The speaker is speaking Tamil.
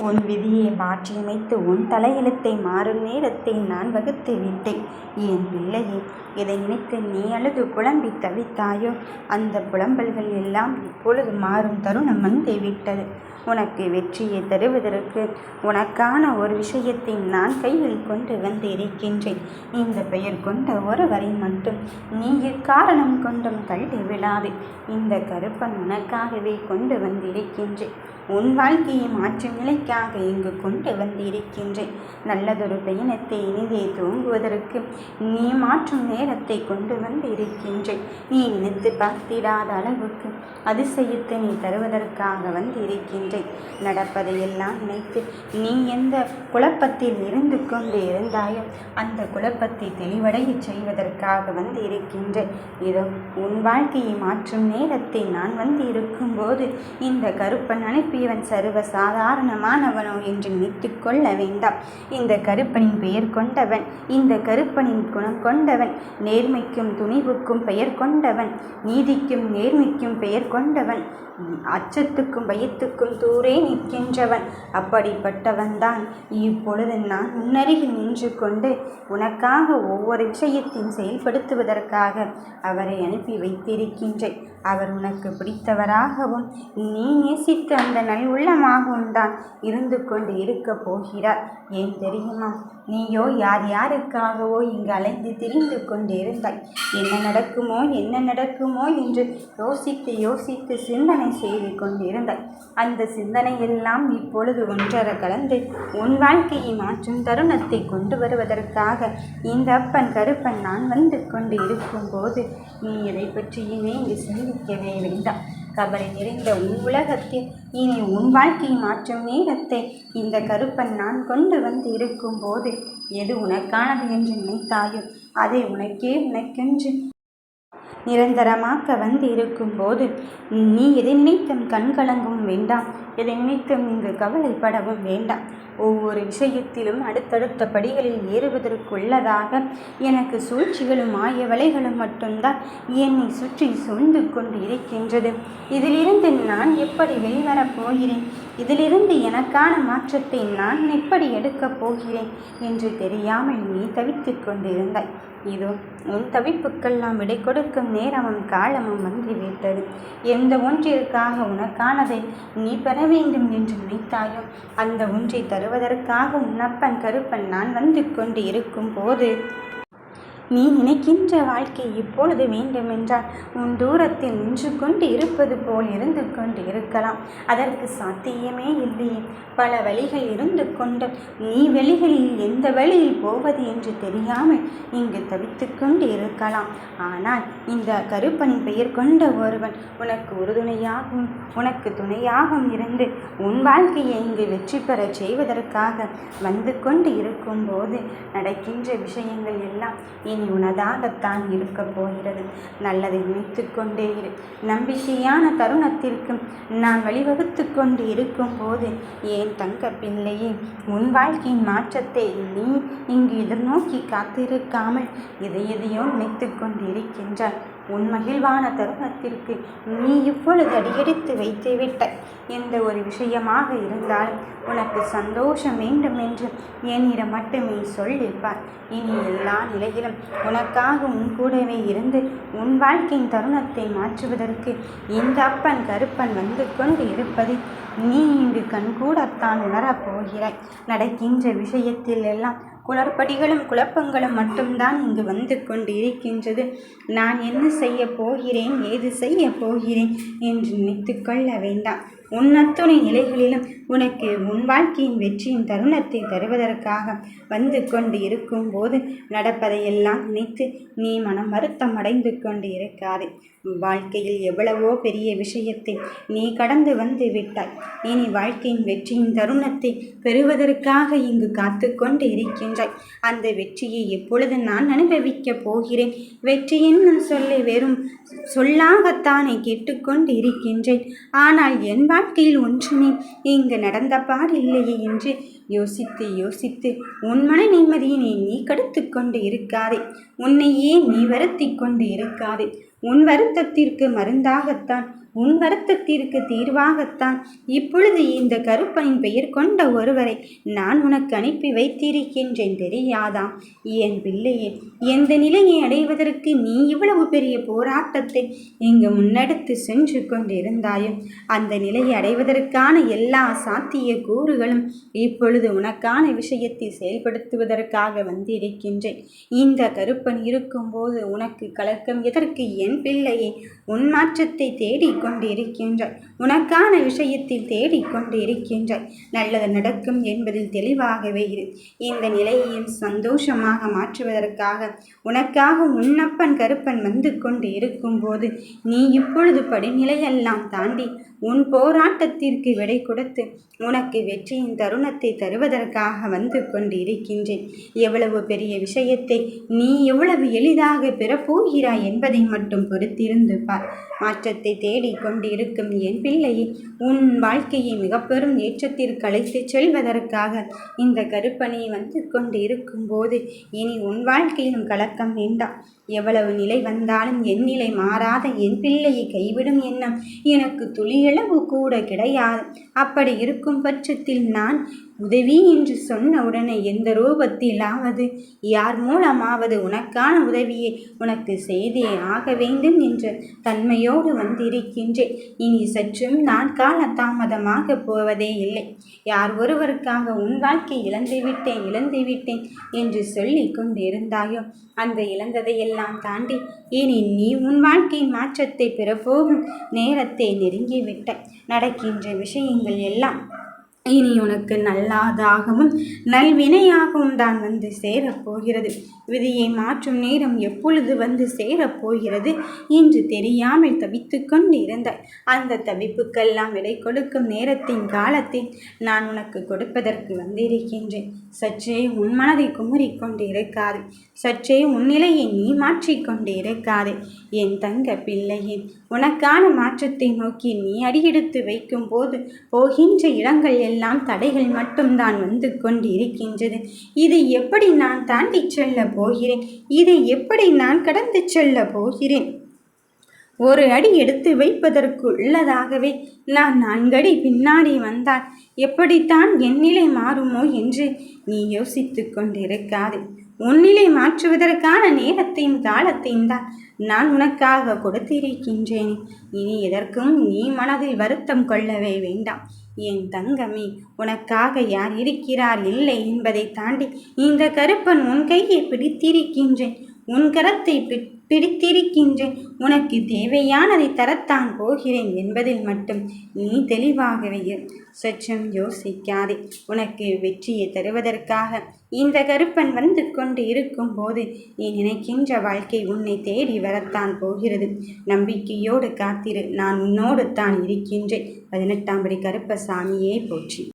உன் விதியை மாற்றியமைத்து உன் தலையெழுத்தை மாறும் நேரத்தை நான் வகுத்து விட்டேன். என் பிள்ளையே இதை நினைத்து நீ அழுது புலம்பி தவித்தாயோ அந்த புலம்பல்கள் எல்லாம் இப்பொழுது மாறும் தருணம் வந்து விட்டது. உனக்கு வெற்றியை தருவதற்கு உனக்கான ஒரு விஷயத்தை நான் கையில் கொண்டு வந்து இருக்கின்றேன் இந்த பெயர் கொண்ட ஒருவரை மட்டும் நீ காரணம் கொண்டும் தள்ளி விழாது இந்த கருப்பன் உனக்காகவே கொண்டு வந்திருக்கின்றேன். உன் வாழ்க்கையை மாற்றும் நிலைக்காக இங்கு கொண்டு வந்திருக்கின்றேன். நல்லதொரு பயணத்தை இனிதே துவங்குவதற்கு நீ மாற்றும் நேரத்தை கொண்டு வந்திருக்கின்றேன். நீ நினைத்து பார்த்திடாத அளவுக்கு அதிசயத்தை நீ தருவதற்காக வந்திருக்கின்றேன். நடப்பதையெல்லாம் நினைத்து நீ எந்த குழப்பத்தில் இருந்து கொண்டு இருந்தாயோ அந்த குழப்பத்தை தெளிவடையச் செய்வதற்காக வந்திருக்கின்றேன். இதோ உன் வாழ்க்கையை மாற்றும் நேரத்தை நான் வந்து இருக்கும்போது இந்த கருப்பன் இவன் சர்வ சாதாரணமானவனோ என்று நினைத்து கொள்ள வேண்டாம். இந்த கருப்பனின் பெயர் கொண்டவன் இந்த கருப்பனின் குணம் கொண்டவன் நேர்மைக்கும் துணிவுக்கும் பெயர் கொண்டவன் நீதிக்கும் நேர்மைக்கும் பெயர் கொண்டவன் அச்சத்துக்கும் பயத்துக்கும் தூரே நிற்கின்றவன். அப்படிப்பட்டவன்தான் இப்பொழுது நான் முன்னருகில் நின்று கொண்டு உனக்காக ஒவ்வொரு விஷயத்தையும் செயல்படுத்துவதற்காக அவரை அனுப்பி வைத்திருக்கின்றேன். அவர் உனக்கு பிடித்தவராகவும் நீ நேசித்த அந்த நல் உள்ளமாகவும் தான் இருந்து கொண்டு இருக்கப் போகிறார். ஏன் தெரியுமா? நீயோ யார் யாருக்காகவோ இங்கு அலைந்து திரிந்து கொண்டிருந்தாய். என்ன நடக்குமோ என்ன நடக்குமோ என்று யோசித்து யோசித்து சிந்தனை செய்து கொண்டிருந்தாய். சிந்தனை சிந்தனையெல்லாம் இப்பொழுது ஒன்றர கலந்து உன் வாழ்க்கையை மாற்றும் தருணத்தைக் கொண்டு வருவதற்காக இந்த அப்பன் கருப்பன் நான் வந்து கொண்டு இருக்கும்போது நீ எதைப் பற்றியுமே இங்கு சிந்திக்கவே வேண்டாம். கவலை நிறைந்த உன் உலகத்தில் இனி உன் வாழ்க்கையை மாற்றும் நேரத்தை இந்த கருப்பன் நான் கொண்டு வந்து இருக்கும்போது எது உனக்கானது என்று நினைத்தாயோ அதை உனக்கே உனக்கென்று நிரந்தரமாக்க வந்து இருக்கும்போது நீ எதை நினைத்தும் கண் கலங்கவும் வேண்டாம். எதை நினைத்தும் இங்கு கவலைப்படவும் வேண்டாம். ஒவ்வொரு விஷயத்திலும் அடுத்தடுத்த படிகளில் ஏறுவதற்குள்ளதாக எனக்கு சூழ்ச்சிகளும் ஆய வலைகளும் மட்டும்தான் என்னை சுற்றி சூழ்ந்து கொண்டு இருக்கின்றது. இதிலிருந்து நான் எப்படி வெளிவரப் போகிறேன்? இதிலிருந்து எனக்கான மாற்றத்தை நான் எப்படி எடுக்கப் போகிறேன் என்று தெரியாமல் நீ தவித்துக் கொண்டிருந்தாய். இதோ உன் தவிப்புக்கெல்லாம் விடை கொடுக்கும் நேரமும் காலமும் வந்து விட்டது. எந்த ஒன்றிற்காக உனக்கானதை நீ பெற வேண்டும் என்று நினைத்தாயோ அந்த ஒன்றைத் தருவதற்காக உன் அப்பன் கருப்பன் நான் வந்து கொண்டு இருக்கும் போது நீ நினைக்கின்ற வாழ்க்கை இப்பொழுது வேண்டுமென்றால் உன் தூரத்தில் நின்று கொண்டு இருப்பது போல் இருந்து கொண்டு இருக்கலாம். அதற்கு சாத்தியமே இல்லையே. பல வழிகள் இருந்து கொண்டு நீ வழிகளில் எந்த வழியில் போவது என்று தெரியாமல் இங்கு தவித்து கொண்டு இருக்கலாம். ஆனால் இந்த கருப்பனின் பெயர் கொண்ட ஒருவன் உனக்கு உறுதுணையாகவும் உனக்கு துணையாகவும் இருந்து உன் வாழ்க்கையை இங்கு வெற்றி பெறச் செய்வதற்காக வந்து கொண்டு இருக்கும்போது நடக்கின்ற விஷயங்கள் எல்லாம் என் உனதாகத்தான் இருக்கப் போகிறது. நல்லதை நினைத்து கொண்டே இரு. நம்பிக்கையான தருணத்திற்கு நான் வழிவகுத்து கொண்டு இருக்கும்போது ஏன் தங்க பிள்ளையே உன் வாழ்க்கையின் மாற்றத்தை நீ இங்கு எதிர்நோக்கி காத்திருக்காமல் எதை எதையோ நினைத்து கொண்டு இருக்கின்றாய் உன் மகிழ்வான தருணத்திற்கு நீ இப்பொழுது அடியெடுத்து வைத்துவிட்ட எந்த ஒரு விஷயமாக இருந்தாலும் உனக்கு சந்தோஷம் வேண்டுமென்று என்னிடம் மட்டுமே சொல்லிப் இனி எல்லா நிலையிலும் உனக்காக உன் கூடவே இருந்து உன் வாழ்க்கையின் தருணத்தை மாற்றுவதற்கு இந்த அப்பன் கருப்பன் வந்து கொண்டு இருப்பதை நீ இங்கு கண்கூடத்தான் உணரப் போகிறாய். நடக்கின்ற விஷயத்தில் எல்லாம் குளறுபடிகளும் குழப்பங்களும் மட்டும்தான் இங்கு வந்து கொண்டு இருக்கின்றது. நான் என்ன செய்யப் போகிறேன் ஏது செய்யப் போகிறேன் என்று நினைத்து கொள்ள வேண்டாம். உன் அத்துணை நிலைகளிலும் உனக்கு உன் வாழ்க்கையின் வெற்றியின் தருணத்தை தருவதற்காக வந்து கொண்டு இருக்கும்போது நடப்பதையெல்லாம் நினைத்து நீ மனம் வருத்தம் அடைந்து கொண்டு இருக்காதே. வாழ்க்கையில் எவ்வளவோ பெரிய விஷயத்தை நீ கடந்து வந்து விட்டாய். இனி வாழ்க்கையின் வெற்றியின் தருணத்தை பெறுவதற்காக இங்கு காத்து கொண்டு இருக்கின்றாய். அந்த வெற்றியை எப்பொழுது நான் அனுபவிக்கப் போகிறேன்? வெற்றி என்னும் சொல்லி வெறும் சொல்லாகத்தானே கேட்டுக்கொண்டு இருக்கின்றேன். ஆனால் என் வாழ்க்கையில் ஒன்றுமே இங்கு நடந்தபாடில்லையே என்று யோசித்து யோசித்து உன் மன நிம்மதியினை நீ கடுத்துக்கொண்டு இருக்காதே. உன்னையே நீ வருத்திக் கொண்டு இருக்காதே. உன் வருத்தத்திற்கு மருந்தாகத்தான் உன் வருத்தத்திற்கு தீர்வாகத்தான். இப்பொழுது இந்த கருப்பனின் பெயர் கொண்ட ஒருவரை நான் உனக்கு அனுப்பி வைத்திருக்கின்றேன் தெரியாதா? என் பிள்ளையே எந்த நிலையை அடைவதற்கு நீ இவ்வளவு பெரிய போராட்டத்தை இங்கு முன்னெடுத்து சென்று கொண்டிருந்தாயோ? அந்த நிலையை அடைவதற்கான எல்லா சாத்திய கூறுகளும் இப்பொழுது உனக்கான விஷயத்தை செயல்படுத்துவதற்காக வந்திருக்கின்றேன். இந்த கருப்பன் இருக்கும்போது உனக்கு கலக்கம் எதற்கு? என் பிள்ளையே உன் மாற்றத்தை கொண்டிருக்கின்றாய். உனக்கான விஷயத்தில் தேடிக்கொண்டிருக்கின்றாய் நல்லது நடக்கும் என்பதில் தெளிவாகவே இரு. இந்த நிலையையும் சந்தோஷமாக மாற்றுவதற்காக உனக்காக உன்னப்பன் கருப்பன் வந்து கொண்டு இருக்கும்போது நீ இப்பொழுது படிநிலையெல்லாம் தாண்டி உன் போராட்டத்திற்கு விடை கொடுத்து உனக்கு வெற்றியின் தருணத்தை தருவதற்காக வந்து கொண்டு இருக்கின்றேன் எவ்வளவு பெரிய விஷயத்தை நீ எவ்வளவு எளிதாக பெறப்போகிறாய் என்பதை மட்டும் பொறுத்திருந்து பார். மாற்றத்தை தேடி கொண்டிருக்கும் என் பிள்ளையை உன் வாழ்க்கையை மிக பெரும் ஏற்றத்திற்கு அழைத்துச் செல்வதற்காக இந்த கருப்பணி வந்து கொண்டு இருக்கும்போது இனி உன் வாழ்க்கையிலும் கலக்கம் வேண்டாம் எவ்வளவு நிலை வந்தாலும் என் நிலை மாறாத என் பிள்ளையை கைவிடும் எண்ணம் எனக்கு துளியளவு கூட கிடையாது. அப்படி இருக்கும் பட்சத்தில் நான் உதவி என்று சொன்ன உடனே எந்த ரூபத்திலாவது யார் மூலமாவது உனக்கான உதவியை உனக்கு செய்தே ஆக வேண்டும் என்ற தன்மையோடு வந்திருக்கின்றேன். இனி சற்றும் நான் கால தாமதமாக போவதே இல்லை. யார் ஒருவருக்காக உன் வாழ்க்கை இழந்துவிட்டேன் இழந்துவிட்டேன் இழந்து விட்டேன் என்று சொல்லி கொண்டிருந்தாயோ? அந்த இழந்ததையெல்லாம் தாண்டி இனி நீ உன் வாழ்க்கையின் மாற்றத்தை பெறப்போகும் நேரத்தை நெருங்கிவிட்ட. நடக்கின்ற விஷயங்கள் எல்லாம் இனி உனக்கு நல்லாதாகவும் நல்வினையாகவும் தான் வந்து சேரப்போகிறது. விதியை மாற்றும் நேரம் எப்பொழுது வந்து சேரப்போகிறது என்று தெரியாமல் தவித்து கொண்டு இருந்தாய் அந்த தவிப்புக்கெல்லாம் விடை கொடுக்கும் நேரத்தின் காலத்தில் நான் உனக்கு கொடுப்பதற்கு வந்திருக்கின்றேன். சற்றே உன் மனதை குமுறிக்கொண்டு இருக்காது சற்றே உன் நிலையை நீ மாற்றிக்கொண்டு இருக்காது என் தங்க பிள்ளையே உனக்கான மாற்றத்தை நோக்கி நீ அடியெடுத்து வைக்கும் போது போகின்ற இடங்கள் எல்லாம் தடைகள் மட்டும்தான் வந்து கொண்டு இருக்கின்றது இதை எப்படி நான் தாண்டி செல்ல போகிறேன்? இதை எப்படி நான் கடந்து செல்ல போகிறேன்? ஒரு அடி எடுத்து வைப்பதற்கு உள்ளதாகவே நான் நான்கடி பின்னாடி வந்தால் எப்படித்தான் என் நிலை மாறுமோ என்று நீ யோசித்து கொண்டிருக்காது. உன்னிலை மாற்றுவதற்கான நேரத்தையும் காலத்தையும் தான் நான் உனக்காக கொடுத்திருக்கின்றேன். இனி எதற்கும் நீ மனதில் வருத்தம் கொள்ளவே வேண்டாம். என் தங்கமே உனக்காக யார் இருக்கிறார் இல்லை என்பதை தாண்டி இந்த கருப்பன் உன் கையை பிடித்திருக்கின்றேன். உன் கரத்தை பிடித்திருக்கின்றேன். உனக்கு தேவையானதை தரத்தான் போகிறேன் என்பதில் மட்டும் நீ தெளிவாகவே சற்றும் யோசிக்காதே. உனக்கு வெற்றியை தருவதற்காக இந்த கருப்பன் வந்து கொண்டு இருக்கும் போது நீ நினைக்கின்ற வாழ்க்கை உன்னை தேடி வரத்தான் போகிறது. நம்பிக்கையோடு காத்திரு. நான் உன்னோடு தான் இருக்கின்றேன். பதினெட்டாம் படி கருப்பசாமியே போற்றி.